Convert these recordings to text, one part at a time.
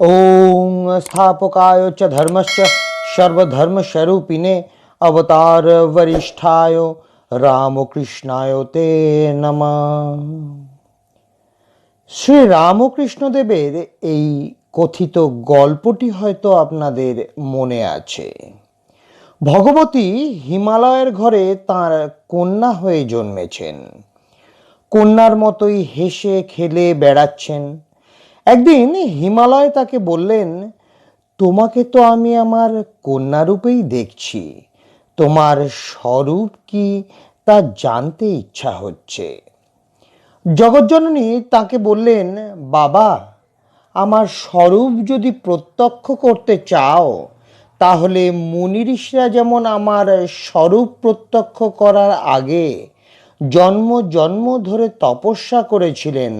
ॐ स्थापकाय च धर्मश्च सर्वधर्मस्वरूपिणे अवतार वरिष्ठाय রামকৃষ্ণায় তে নমঃ শ্রী রামকৃষ্ণদেবের এই কথিত গল্পটি হয়তো আপনাদের মনে আছে ভগবতী হিমালয়ের ঘরে তার কন্যা হয়ে জন্মেছেন কন্যার মতোই হেসে খেলে বেড়াচ্ছেন একদিন হিমালয় তাকে বললেন, তোমাকে তো আমি আমার কন্যারূপেই দেখছি। তোমার স্বরূপ কি তা জানতে ইচ্ছা হচ্ছে? জগজ্জননী তাকে বললেন, বাবা, আমার স্বরূপ যদি প্রত্যক্ষ করতে চাও, তাহলে মুনি ঋষিরা যেমন আমার স্বরূপ প্রত্যক্ষ করার আগে জন্ম জন্ম ধরে তপস্যা করেছিলেন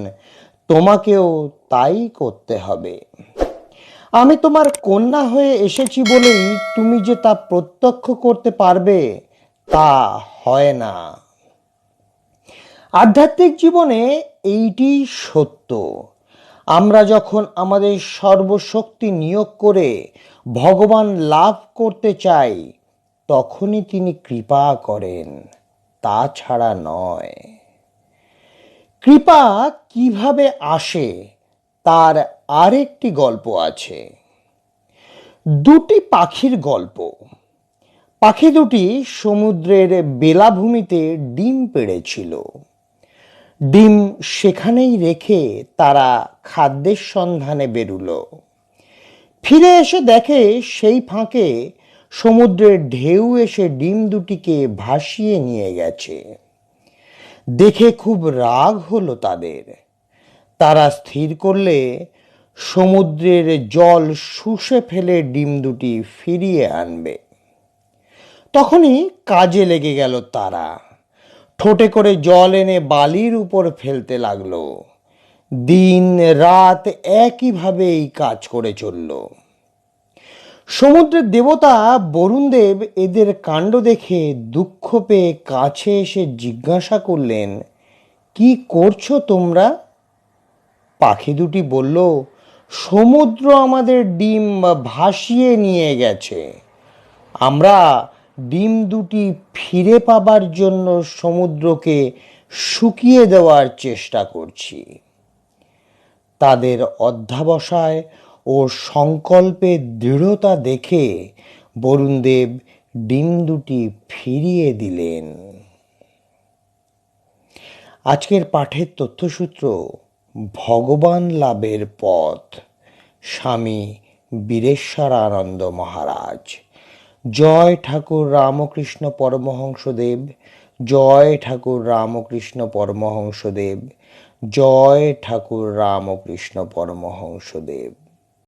তোমাকেও তাই করতে হবে। আমি তোমার কন্যা হয়ে এসেছি বলেই তুমি যে তা প্রত্যক্ষ করতে পারবে, তা হয় না। আধ্যাত্মিক জীবনে এইটি সত্য। আমরা যখন আমাদের সর্বশক্তি নিয়োগ করে ভগবান লাভ করতে চাই, তখনই তিনি কৃপা করেন তাছাড়া নয়। কৃপা কীভাবে আসে তার আরেকটি গল্প আছে। দুটি পাখির গল্প। পাখি দুটি সমুদ্রের বেলাভূমিতে ডিম পেড়েছিল। ডিম সেখানেই রেখে তারা খাদ্যের সন্ধানে বেরুলো। ফিরে এসে দেখে সেই ফাঁকে সমুদ্রের ঢেউ এসে ডিম দুটিকে ভাসিয়ে নিয়ে গেছে। দেখে খুব রাগ হলো তাদের। তারা স্থির করলে সমুদ্রের জল শুষে ফেলে ডিম দুটি ফিরিয়ে আনবে। তখনই কাজে লেগে গেল তারা। ঠোঁটে করে জল এনে বালির উপর ফেলতে লাগল। দিন রাত একইভাবে এই কাজ করে চলল। সমুদ্রের দেবতা বরুণদেব এদের কাণ্ড দেখে দুঃখ পেয়ে কাছে এসে জিজ্ঞাসা করলেন, কি করছ তোমরা? পাখি দুটি বলল, সমুদ্র আমাদের ডিম ভাসিয়ে নিয়ে গেছে। আমরা ডিম দুটি ফিরে পাবার জন্য সমুদ্রকে শুকিয়ে দেওয়ার চেষ্টা করছি। তাদের অধ্যাবসায় ও সংকল্পের দৃঢ়তা দেখে বরুণদেব ডিম দুটি ফিরিয়ে দিলেন। আজকের পাঠের তথ্যসূত্র, ভগবান লাভের পথ, স্বামী বীরেশ্বরানন্দ মহারাজ। জয় ঠাকুর রামকৃষ্ণ পরমহংসদেব, জয় ঠাকুর রামকৃষ্ণ পরমহংসদেব, জয় ঠাকুর রামকৃষ্ণ পরমহংসদেব।